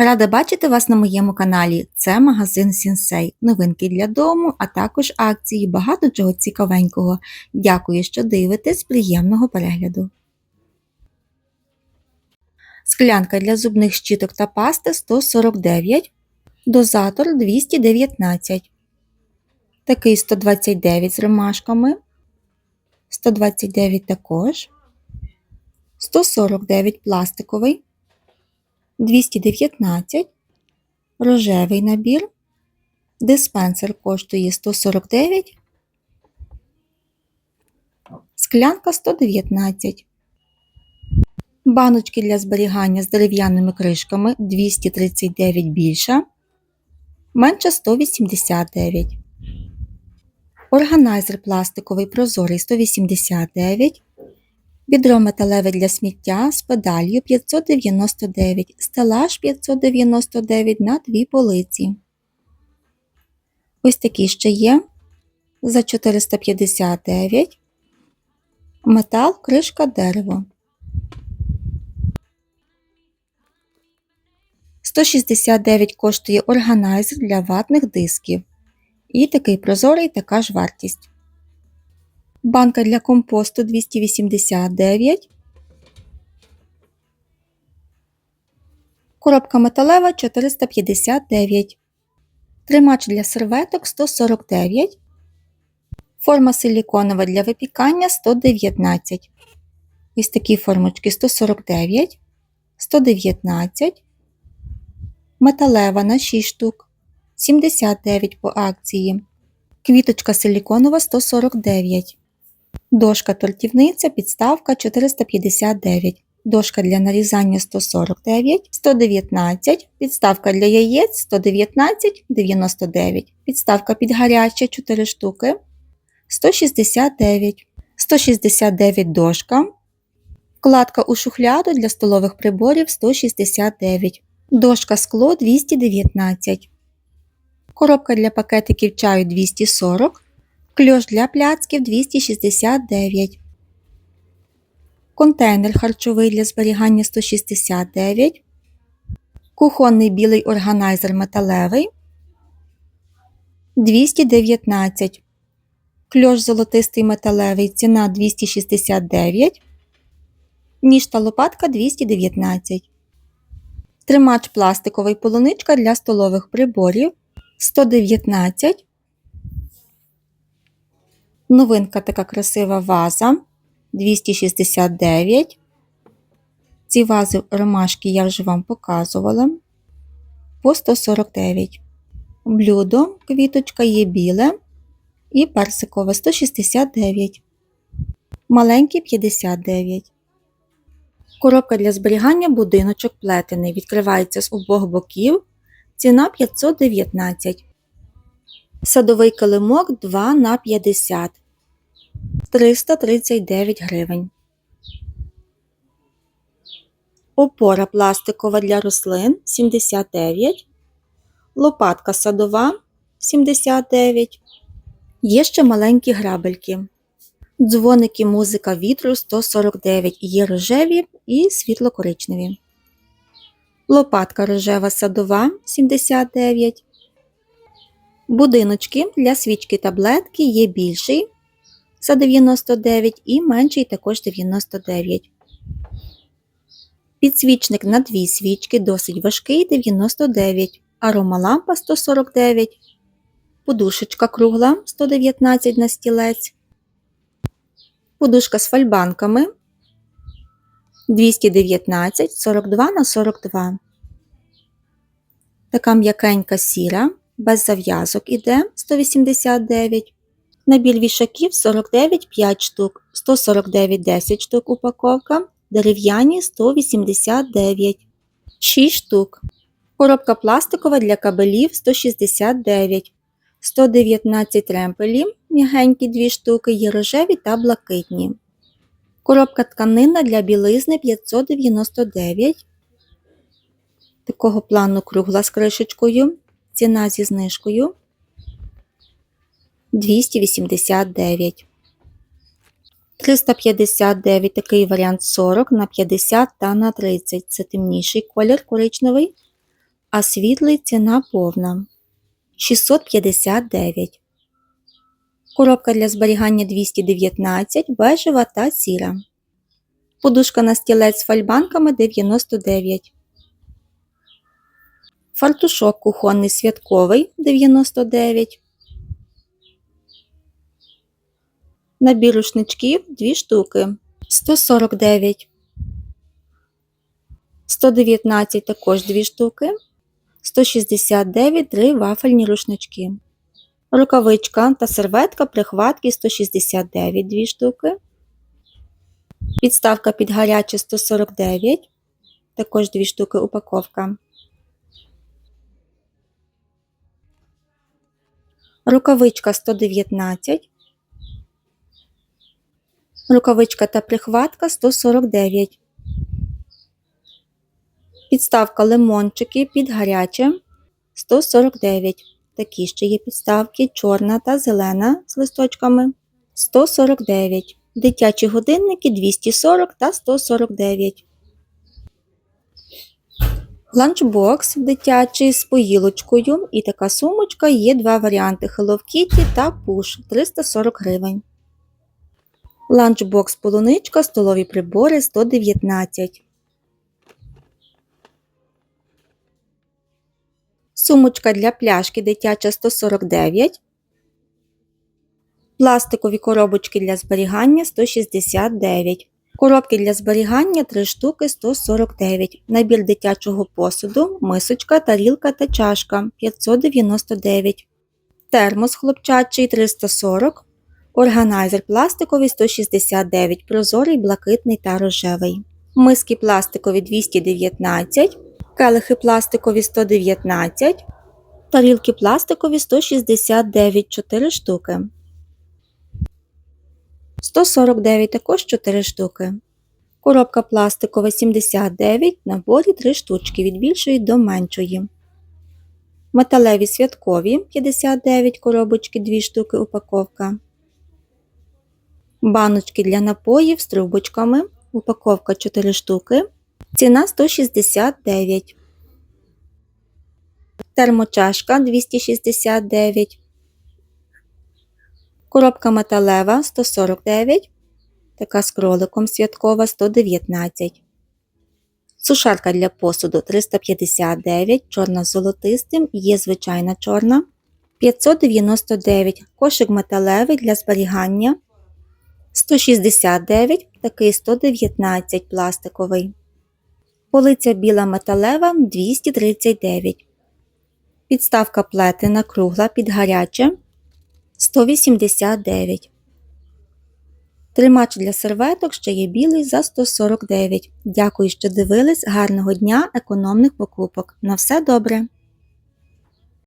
Рада бачити вас на моєму каналі. Це магазин Сінсей. Новинки для дому, а також акції, багато чого цікавенького. Дякую, що дивитесь. Приємного перегляду. Склянка для зубних щіток та пасти 149, дозатор 219, такий 129 з ромашками, 129 також, 149 пластиковий. 219, рожевий набір, диспенсер коштує 149, склянка 119, баночки для зберігання з дерев'яними кришками 239 більша, менша 189, органайзер пластиковий прозорий 189, Відро металеве для сміття з педалью 599, стелаж 599 на дві полиці. Ось такі ще є за 459. Метал, кришка, дерево. 169 коштує органайзер для ватних дисків. І такий прозорий така ж вартість. Банка для компосту 289. Коробка металева 459. Тримач для серветок 149. Форма силіконова для випікання 119. Ось такі формочки 149, 119. Металева на 6 штук. 79 по акції. Квіточка силіконова 149. Дошка тортівниця, підставка 459, дошка для нарізання 149, 119, підставка для яєць 119, 99, підставка під гаряче 4 штуки, 169, 169 дошка, вкладка у шухляду для столових приборів 169, дошка скло 219, коробка для пакетиків чаю 240, Кльош для пляцків 269. Контейнер харчовий для зберігання 169. Кухонний білий органайзер металевий 219. Кльош золотистий металевий ціна 269. Ніж та лопатка 219. Тримач пластиковий полуничка для столових приборів 119. Новинка така красива ваза 269. Ці вази ромашки я вже вам показувала по 149. Блюдо, квіточка є біле і персикове 169. Маленький 59. Коробка для зберігання будиночок плетений. Відкривається з обох боків. Ціна 519. Садовий килимок 2 на 50 339 гривень. Опора пластикова для рослин 79. Лопатка садова 79. Є ще маленькі грабельки. Дзвоники музика вітру 149. Є рожеві і світло-коричневі. Лопатка рожева садова 79. Будиночки для свічки таблетки є більший за 99 і менший також 99. Підсвічник на дві свічки досить важкий 99, аромалампа 149, подушечка кругла 119 на стілець, подушка з фальбанками 219 42 на 42. Така м'якенька сіра без зав'язок іде 189. Набір вішаків 49 5 штук, 149 10 штук упаковка, дерев'яні 189 6 штук. Коробка пластикова для кабелів 169, 119 ремпелів, м'ягенькі 2 штуки, є рожеві та блакитні. Коробка тканина для білизни 599. Такого плану кругла з кришечкою. Ціна зі знижкою 289. 359 такий варіант 40 на 50 та на 30. Це темніший колір коричневий. а світлий ціна повна 659. Коробка для зберігання 219, бежева та сіра. Подушка на стілець з фальбанками 99. Фартушок кухонний святковий 99. Набір рушничків 2 штуки 149. 119 також 2 штуки. 169 3 вафельні рушнички. Рукавичка та серветка прихватки 169 2 штуки. Підставка під гаряче 149. Також 2 штуки упаковка. Рукавичка 119. Рукавичка та прихватка 149. Підставка лимончики під гаряче 149. Такі ще є підставки чорна та зелена з листочками 149. Дитячі годинники 240 та 149. Ланчбокс дитячий з поїлочкою і така сумочка є два варіанти Hello Kitty та Push 340 гривень. Ланчбокс полуничка, столові прибори 119. Сумочка для пляшки дитяча 149. Пластикові коробочки для зберігання 169. Коробки для зберігання 3 штуки 149. Набір дитячого посуду, мисочка, тарілка та чашка 599. Термос хлопчачий 340. Органайзер пластиковий 169, прозорий, блакитний та рожевий. Миски пластикові 219, келихи пластикові 119, тарілки пластикові 169 4 штуки. 149 також 4 штуки. Коробка пластикова 79, наборі 3 штучки від більшої до меншої. Металеві святкові 59 коробочки 2 штуки упаковка. Баночки для напоїв з трубочками. Упаковка 4 штуки. Ціна 169. Термочашка 269. Коробка металева 149. Така з кроликом святкова 119. Сушарка для посуду 359. Чорна з золотистим. Є звичайна чорна. 599. Кошик металевий для зберігання. 169, такий 119 пластиковий. Полиця біла металева 239. Підставка плетена кругла під гаряче 189. Тримач для серветок ще є білий за 149. Дякую, що дивились. Гарного дня, економних покупок. На все добре!